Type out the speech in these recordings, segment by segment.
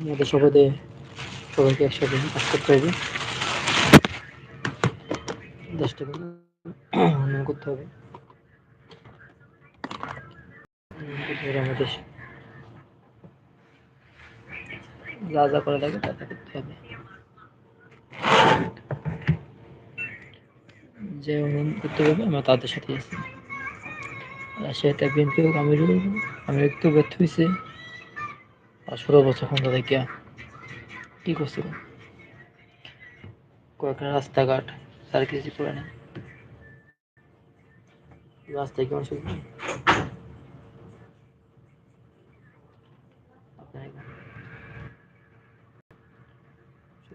আমাদের শপথে সবাইকে একসাথে কাজ করতে হবে। দেশটাকে উন্নয়ন করতে হবে। আমাদের যা যা করা লাগে তা করতে হবে। যে উন্নয়ন করতে হবে, আমরা তাদের সাথে আছি। সেটা বিএনপি হোক আমির একটু ব্যর্থ হয়েছে ষোলো বছর ক্ষমতা থেকে কী করছিল? কয়েকটা রাস্তাঘাট সার কিছু করে না রাস্তায় কেমন শুধু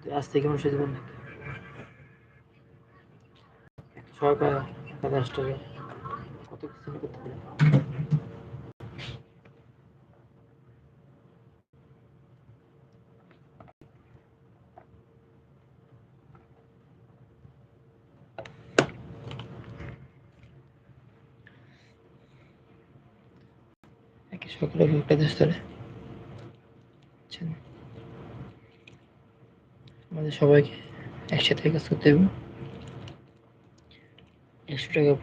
রাস্তায় কেমন শুধু নাকি? সরকার রাষ্ট্রকে কত কিছু করতে পারে একই সরকার একটা দেশ ধরে। আমাদের সবাইকে একসাথে কাজ করতে হবে। একশো টাকা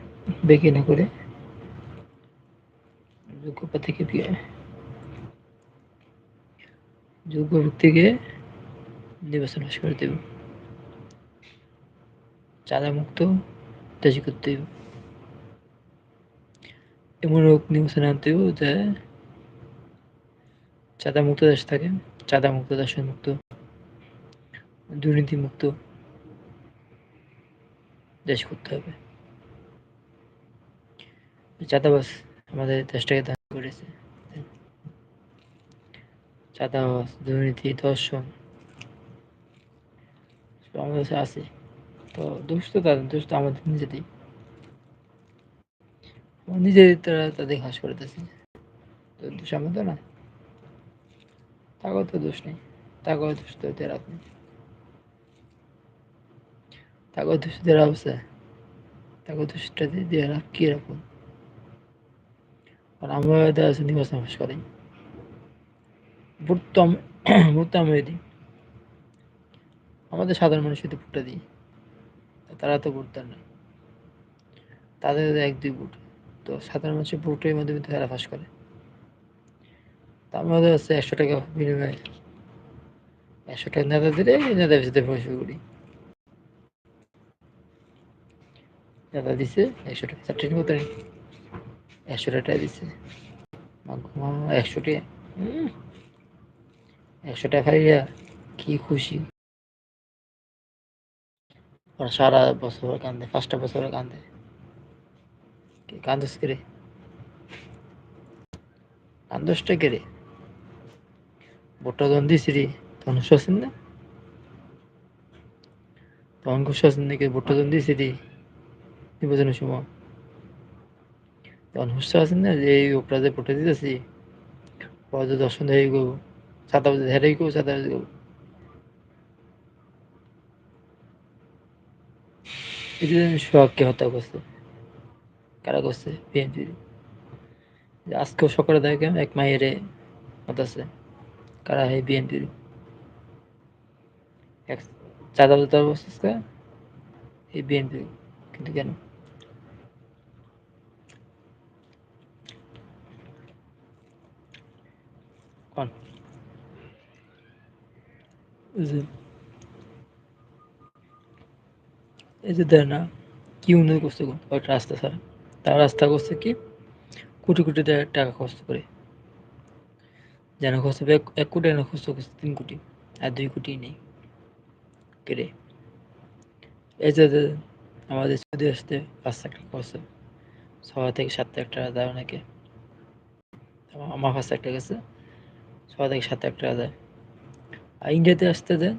বেঁকে না করে। দিয়ে। যোগ্য ব্যক্তিকে নির্বাচন করে দেব। চাঁদা মুক্ত করতে হবে। এমন রোগ নির্বাচনে আনতে হবে যে চাঁদা মুক্ত দেশ থাকে চাঁদা মুক্ত দেশের মুক্ত দুর্নীতি মুক্ত দেশ করতে হবে। চাঁদাবাস আমাদের দেশটাকে দান করেছে। চাঁদাবাস দুর্নীতি দর্শন আমাদের কাছে আছে। তো দোষ তো তাদের, দোষ তো আমাদের নিজেদের। নিজেদের তারা তাদের ঘাস করতেছে। তো দোষ আমাদের না। তাকেও তো দোষ নেই। তাকেও দোষ তো রাখ নেই। তাকেও দোষ দিয়ে রাখছে তাকেও দোষটা দিয়ে দিয়ে রাখ কি রাখুন আর আমরা যাচ্ছে নির্বাচন পাশ করি। ভোট তো আম- দিই। আমাদের সাধারণ মানুষ যদি ভোটটা দিই। তারা তো ভোট দেন না। তাদের এক দুই ভোট। তো সাধারণ মানুষের ভোটের মাধ্যমে তারা ফাঁস করে। তা আমাদের হচ্ছে একশো টাকা বিনিময়ে। একশো টাকা নেতা দিলে নেতা বেশিতে পয়সা করি। নেতা দিছে, একশো টাকা। চারটে মতো নেই একশো টাকা দিছে। একশো টাকা। একশো টাকা খাইয়া কি খুশি। সারা বছর কান্দে, পাঁচটা বছর কান্দে। কি কান্দস করে কান্দসটা করে ভোটটা রে? তখন শোষেন না তখন খুব শোষেন নাকি ভোটটা যখন দিছি রে নির্বাচনের সময় তখন হুস্য আছেন না যে এই ওপরা যে দিতেছি পরে দর্শন হয়ে গো সাদা বাজে হেরেই গো সাদা বাজে গো এটা সোহাগকে হত্যা করছে কারা করছে বিএনপি আজকেও সকালে দেখেন এক মায়েরে হতাছে কারা হয়? বিএনপি এক চাঁদা দাদা অবস্থা এই বিএনপি কিন্তু কেন? কোন? এই যে দেয় না, কি উন্নতি করছে কয়েকটা রাস্তা ছাড়া তার রাস্তা করছে কি? কোটি কোটি টাকা খরচ করে। যেন খরচ হবে এক- কোটি যেন খরচ করছে তিন কোটি। আর দুই কোটি নেই কেড়ে এই যে আমাদের সৌদি আসতে পাঁচ লাখ টাকা খরচ। ছয় থেকে সাত লাখ টাকা দেয় অনেকে আমার- পাঁচ লাখ টাকা গেছে ছয় থেকে সাত লাখ টাকা দেয় আর ইন্ডিয়াতে আসতে দেয়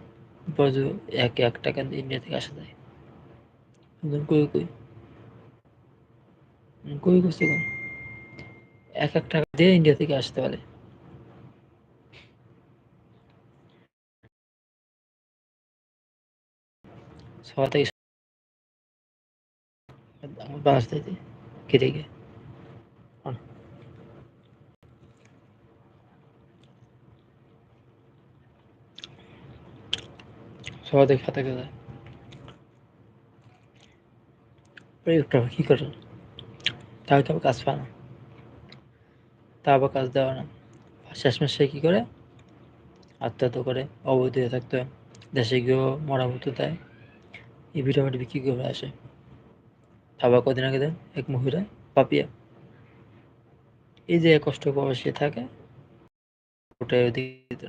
বড় এক এক টাকা ইন্ডিয়া থেকে আসা যায়। কই কই কই করছে এক এক টাকা দিয়ে ইন্ডিয়া থেকে আসতে পারে ছয় থেকে সাত- আমার বাংলাদেশ থেকে কি থেকে সহজে খাতে প্রয়োগটা কী করে কেউ কাজ পায় না। তা আবার কাজ দেওয়া না। শেষমেশ সে কী করে? আত্মহত্যা করে, অবৈধ থাকতে দেশে গিয়েও মরামতো দেয়। এই ভিটামিন বিক্রি করে আসে। আবার কদিন আগে দেন, এক মহিলা, পাপিয়া। এই যে কষ্ট প্রবাসী থাকে, ওটাই দিত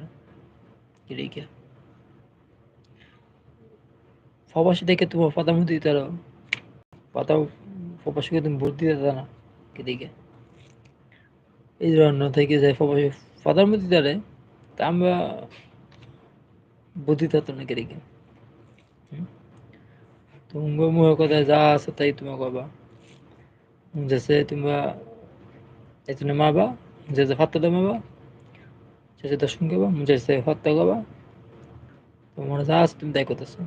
প্রবাসী দেখে তোমার প্রধানমন্ত্রী তারা পাতা প্রবাসীকে তুমি ভোট দিতে না এদিকে এই জন্য থেকে যায় প্রবাসী প্রধানমন্ত্রী তারে তা আমরা বুদ্ধি থাকতো না কেদিকে তোমার মুখের কথা যা আছে তাই তোমার বাবা যেসে তোমরা এজন্য মারবা যে যে ফাত্তা দাও মারবা যে যে দর্শন করবা যে যে হত্যা করবা তোমার যা আছে তুমি তাই করতেছো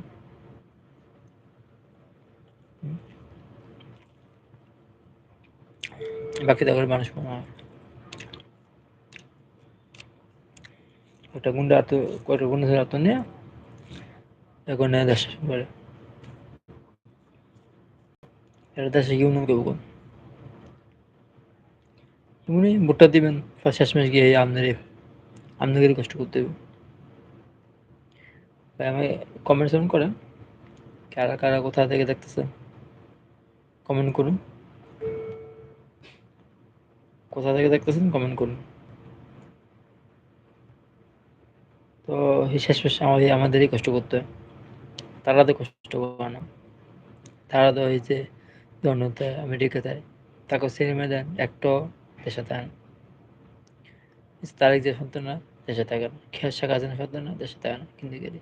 বাকি দেখো মানুষ একটা গুন্ডা তো কয়টা গুন্ডা তো নিয়ে এখন দেশ করে এটা দেশে কি উন্নয়ন করব। এমনি ভোটটা দিবেন শেষমেশ গিয়ে আপনারই আপনাদেরই কষ্ট করতে হবে ভাই, আমাকে কমেন্ট সেন্ড করেন, কারা কারা কোথা থেকে দেখতেছেন কমেন্ট করুন। কোথা থেকে দেখতেছেন? কমেন্ট করুন। তো শেষ শেষ আমাদের, আমাদেরই কষ্ট করতে হয়। তারা তো কষ্ট করে না। তারা তো হয়েছে জন্মতে আমেরিকাতে তাকে সিনেমা দেন একটা দেশে থাকেন। তারিখ যে সন্তানরা দেশে থাকে না খেয়াল শেখ হাসিনা সন্তানরা দেশে থাকে না কিন্তু গেলে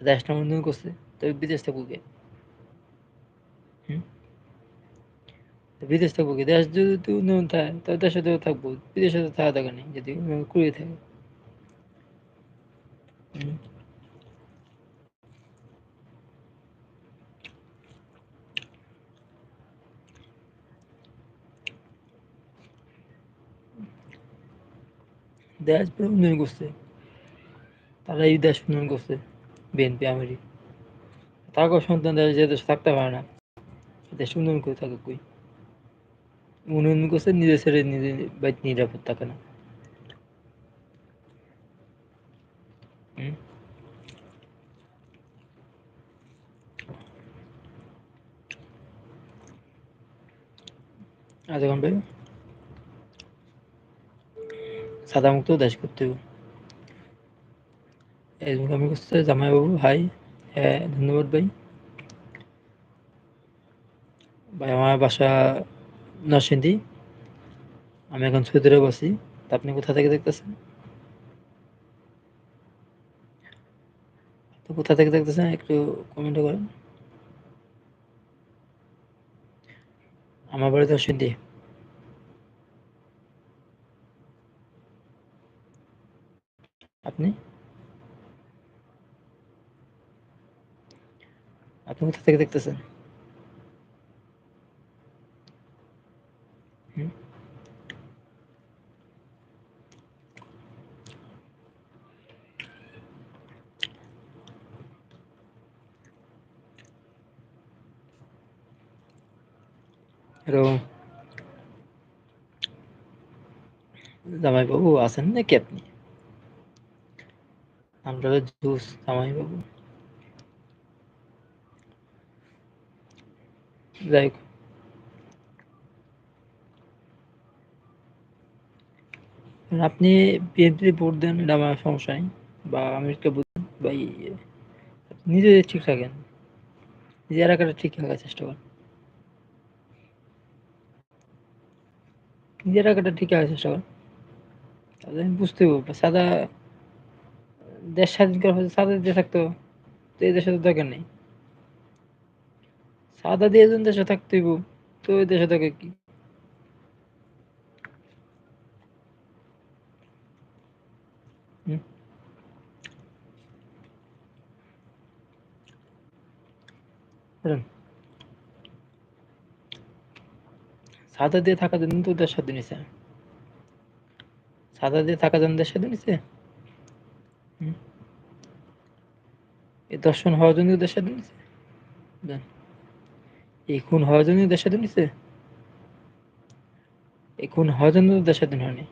দেশটা উন্নয়ন করছে তবে বিদেশ থাকব কে? বিদেশ থাকব কি? দেশ যদি তুই উন্নয়ন থাকে তবে দেশে তো থাকব, বিদেশে তো থাকা থাকে নেই, যদি উন্নয়ন করে থাকে। দেশ উন্নয়ন করছে। তারা এই দেশ উন্নয়ন করছে বিএনপি আমেরি তারপর সন্তান দেশ, যে দেশে থাকতে পারে না, দেশ উন্নয়ন করে থাকে কই। উন্নয়ন করছে নিজে ছেড়ে নিজে নিরাপদ থাকে না। আধা ঘন্টায় সাদা মুক্ত দেশ করতে আমি করছে জামাইবাবু হাই হ্যাঁ ধন্যবাদ ভাই। ভাই, আমার বাসা নরসিংদী। আমি এখন সৌদিরে বসি। তা আপনি কোথা থেকে দেখতেছেন? তো কোথা থেকে দেখতেছেন একটু কমেন্ট করেন। আমার বাড়ি নরসিংদী। আপনি আপনি কোথা থেকে দেখতেছেন হ্যালো জামাইবাবু আছেন নাকি আপনি আমরা জুস জামাইবাবু যাই হোক। আপনি বিএনপি ভোট দেন, এটা আমার সমস্যা নেই। বা আমেরিকা বুঝেন বা নিজে ঠিক থাকেন। নিজের এলাকাটা ঠিক থাকার চেষ্টা করেন। নিজের এলাকাটা ঠিক রাখার চেষ্টা করেন। তাহলে আমি বুঝতে পারব, সাদা দেশ স্বাধীন করার পর সাদা দিয়ে থাকতো তো এই দেশে তো দরকার নেই। সাদা দিয়ে জন দেশে থাকতে হইব, তো এই দেশে থাকে কি? সাদা দিয়ে থাকার জন্য তো দেশ স্বাধীন সাদা দিয়ে থাকার জন্য দেশ স্বাধীন এই দর্শন হওয়ার জন্য নিছে? দেন। এই খুন হওয়ার জন্য ওদের স্বাধীন এই খুন হওয়ার জন্য স্বাধীন হয়নি।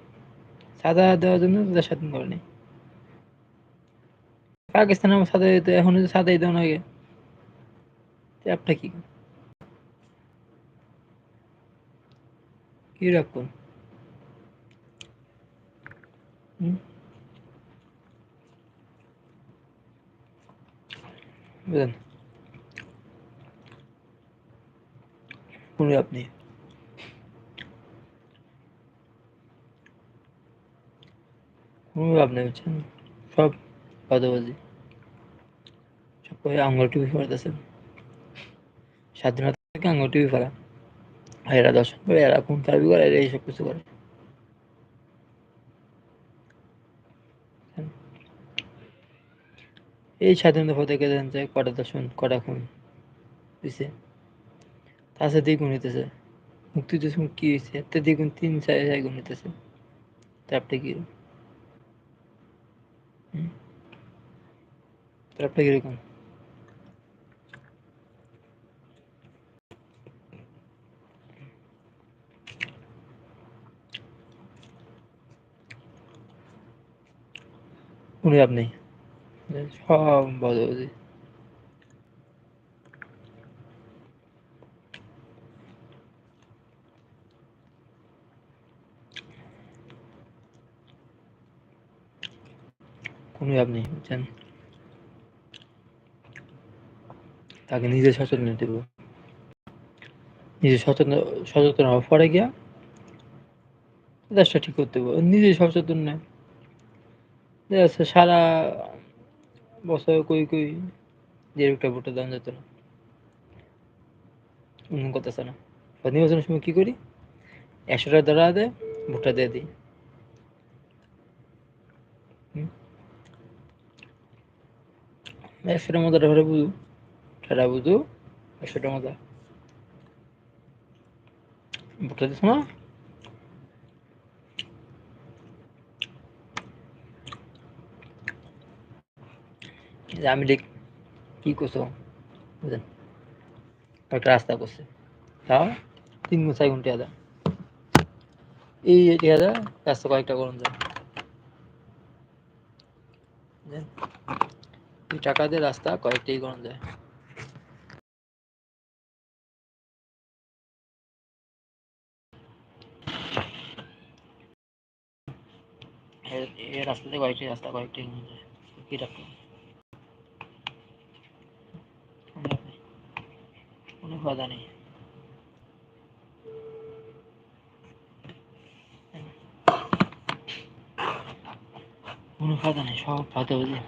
সাদা দেওয়ার জন্য স্বাধীন করেনি। পাকিস্তান আমার সাদা দিতে, এখন সাদাই দেওয়া না আগে আপনার কি কি রাখুন হুম? বুঝলেন শুনুন আপনি। আপনি বুঝছেন সব বাদাবাজি। সব করে আঙুল টিভি ফেলতেছেন স্বাধীনতা থেকে আঙুল টিভি ফেলা। আর এরা দর্শন করে, এরা কোন দাবি করে, এরা এইসব কিছু করে। এই স্বাধীনতা পথে কে জানছে কটা দর্শন, কটা খুন দিছে। সাথে দ্বিগুণ হইতেছে। মুক্তিযুদ্ধ কি হয়েছে এতে দ্বিগুণ, তিন চার চার গুণ হইতেছে। তারপরে কি তারপরে কীরকম উনি আপনি কোনো নেই, বুঝছেন? তাকে নিজে সচেতন দেব নিজে সচেতন সচেতন হওয়ার পরে গিয়া দেশটা ঠিক করতে হবে। নিজে সচেতন নেয়। সারা বছর কই কই একটা ভোটের দাম যেত না অন্য না বা নির্বাচনের সময় কি করি? একশো টাকা ধরা দেয় ভোটটা দিয়ে দিই। একশোটা মজাটা ঘরে বুঝু। সেটা বুঝু, একশোটা মজা। ভোটটা দিস না? যে আমি লিখ, কি করছ? বুঝলেন? একটা রাস্তা করছে। তাও তিন গুণ চার গুণ টিয়া এই টিয়া দেয় রাস্তা কয়েকটা করুন যায়? এই টাকা দিয়ে রাস্তা কয়েকটাই করুন যায় এ- রাস্তাতে কয়েকটি রাস্তা কয়েকটি কি রাখলাম নেই। কোনো সব বুঝে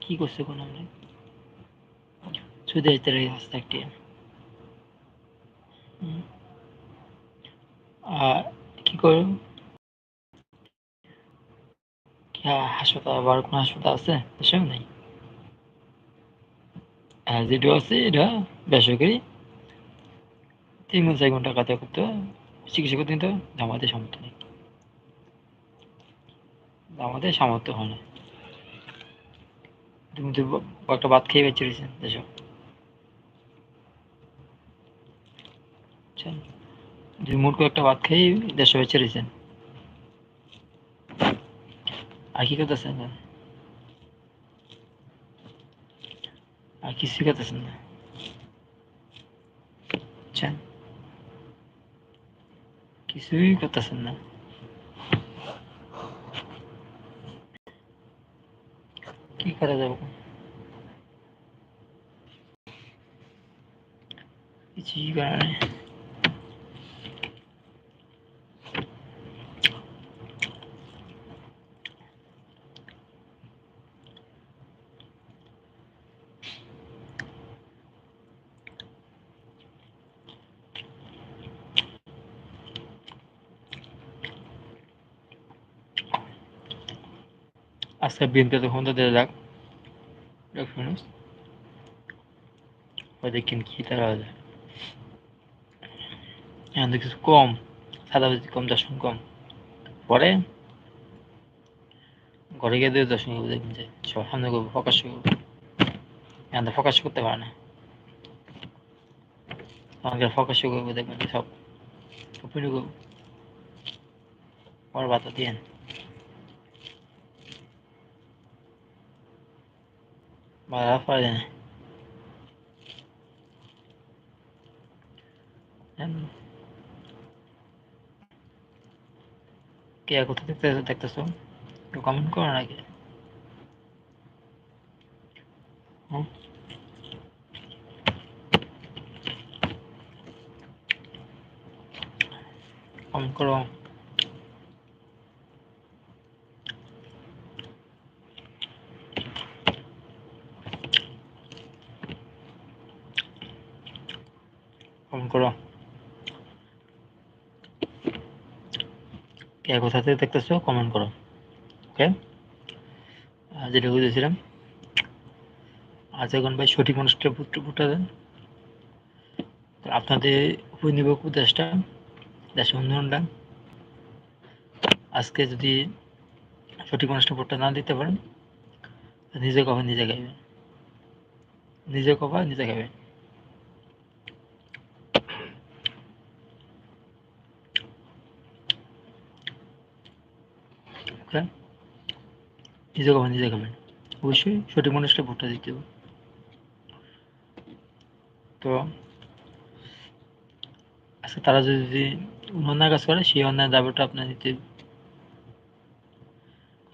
কি করছে কোন এতে রয়ে রাস্তা একটি। আর কি করো কি আর হাসপাতাল বড় কোনো হাসপাতাল আছে? এসব নেই? যেটা আছে, এটা বেসরকারি। তিন ঘণ্টা চার ঘণ্টা কাজে করতে চিকিৎসা করতে নিতে হয় আমাদের সামর্থ্য নেই। আমাদের সামর্থ্য হয় না। তুমি তো একটা ভাত খেয়ে বেঁচে রয়েছেন এসব দুই মুঠ একটা ভাত খেয়ে দেড়শো বেঁচে রয়েছেন। আর কি করতেছেন? আর কিছু করতেছেন না বুঝছেন কিছুই করতেছেন না কি করা যাবে কিছুই করার নেই আজকে বিএনপি তো ক্ষমতা দেওয়া যাক। ডক্টর ইউনূস। দেখেন কি তারা এখন কিছু কম সাদাবাজি কম দর্শন কম। পরে ঘরে গিয়ে দিয়ে করব, দেখবেন যে সবার সামনে করব প্রকাশ করব। এখানে প্রকাশ করতে পারে না। আমাকে প্রকাশ করব, দেখবেন সব ওপেন করব। পর বাতা দিয়েন বাধা পারে না কে কোথা দেখতে দেখতেছো একটু কমেন্ট করো নাকি কমেন্ট করো কমেন্ট করো কোথা থেকে দেখতেছো কমেন্ট করো ওকে যেটা বুঝেছিলাম আজ এখন ভাই সঠিক মানুষটা ফুটে দেন আপনাদের উপনিবেশ দেশটা দেশের উন্নয়নটা। আজকে যদি সঠিক মানুষটা ভোটটা না দিতে পারেন, নিজে কবে নিজে খাইবে নিজে কবে নিজে খাবে নিজে কবা নিজে খাবেন অবশ্যই সঠিক মানুষটা ভোটটা দিতে হবে। তো আচ্ছা তারা যদি অন্যায় কাজ করে, সেই অন্যায় দাবিটা আপনার নিতে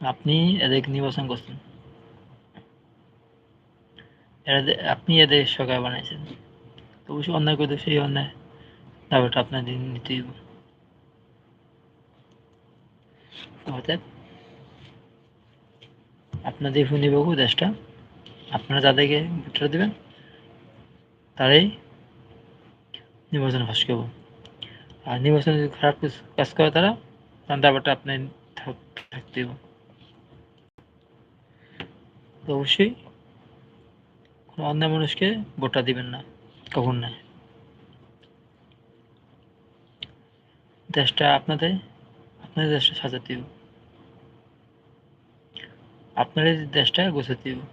আপনি এদেরকে নির্বাচন করছেন। আপনি এদের সরকার বানাইছেন। অবশ্যই অন্যায় করতে সেই অন্যায় দাবিটা আপনার নিতে অর্থাৎ আপনাদের ভূমিবাবু দেশটা? আপনারা যাদেরকে ভোটটা দেবেন। তারাই নির্বাচনে ফাঁস করব। আর নির্বাচনে যদি খারাপ কাজ করে তারা, তাহলে ব্যাপারটা আপনি থাকতে তো অবশ্যই কোনো অন্যায় মানুষকে ভোটটা দিবেন না, কখন না। দেশটা আপনাদের আপনাদের দেশটা সাজাতে হবে। আপনাদের দেশটা গোছাতে হবে।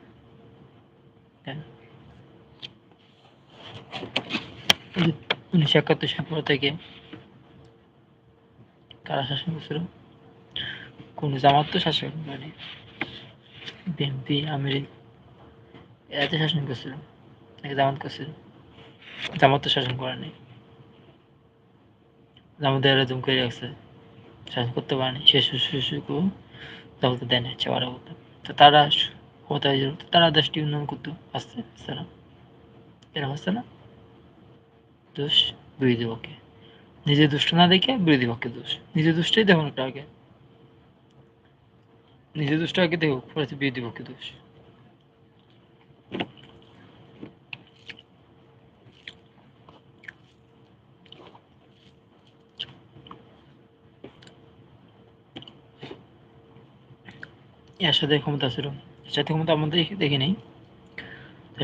উনিশশো একাত্তর সাল থেকে কারা শাসন করছিল? কোন জামাত তো শাসন মানে বিএনপি আমেরিক এরাতে শাসন করছিল। নাকি জামাত করছিল। জামাত তো শাসন করে নেই জামাত এরা জুম করে রাখছে। শাসন করতে পারেনি। শেষ শিশুকে জামাতে দেয় না হচ্ছে ওরা তো তারা ক্ষমতায় তারা দেশটি উন্নয়ন করতো আস্তে আস্তে না। এরকম আসছে না? দোষ, বিরোধী পক্ষে। নিজে দুষ্ট না দেখে বিরোধী পক্ষে দোষ। নিজে দুষ্টই দেখুন একটা আগে নিজে দুষ্ট আগে দেখুক, পরে বিরোধী পক্ষে দোষ। এর সাথে ক্ষমতা ছিল। এর সাথে ক্ষমতা আমাদের দেখি নেই।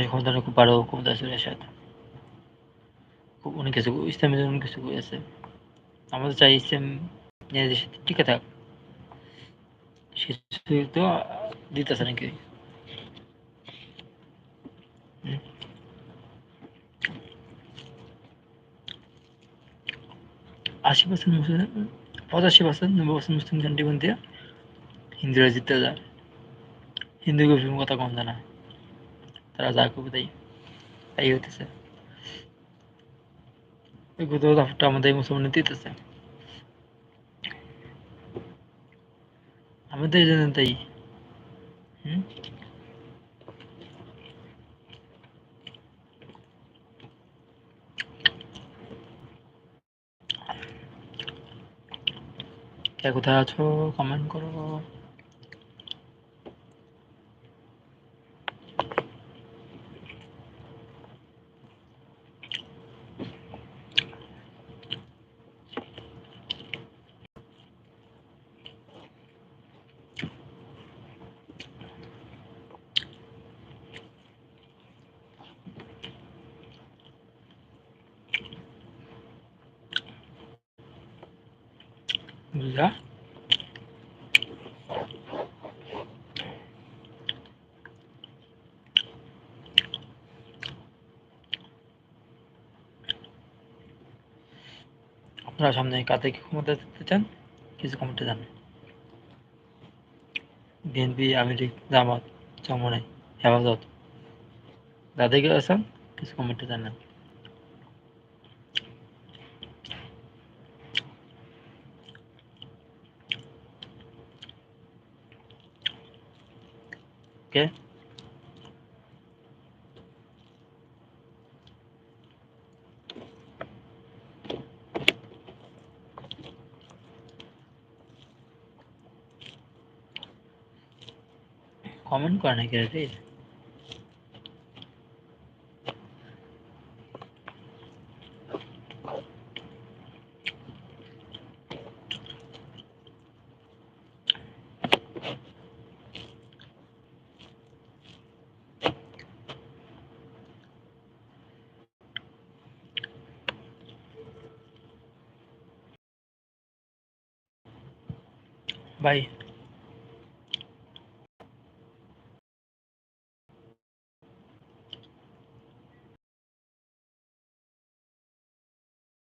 ক্ষমতাটা খুব বড় ক্ষমতা ছিল এর সাথে খুব অনেক কিছু ইসলামের অনেক কিছু আছে। আমাদের চাই ইসলাম নিজেদের সাথে টিকে থাক। সে তো দিতেছে নাকি? আশি পার্সেন্ট মুসলিম পঁচাশি পার্সেন্ট নব্বই পার্সেন্ট মুসলিম জানটি হিন্দুরা জিততে যায় হিন্দু কথা কম জানা তারা যা করবে তাই তাই দাফটা আমাদের মুসলমান দিতেছে। আমাদের জন্য তাই। হুম? কোথায় আছো? কমেন্ট করো বুঝলা আপনারা সামনে কাকে ক্ষমতা দেখতে চান, কিছু কমেন্টে জানান। বিএনপি আওয়ামী জামাত চমনাই হেফাজত। যাদেরকে আছেন কিছু কমেন্টে জানান। ওকে কমেন্ট করে নাকি রে বাই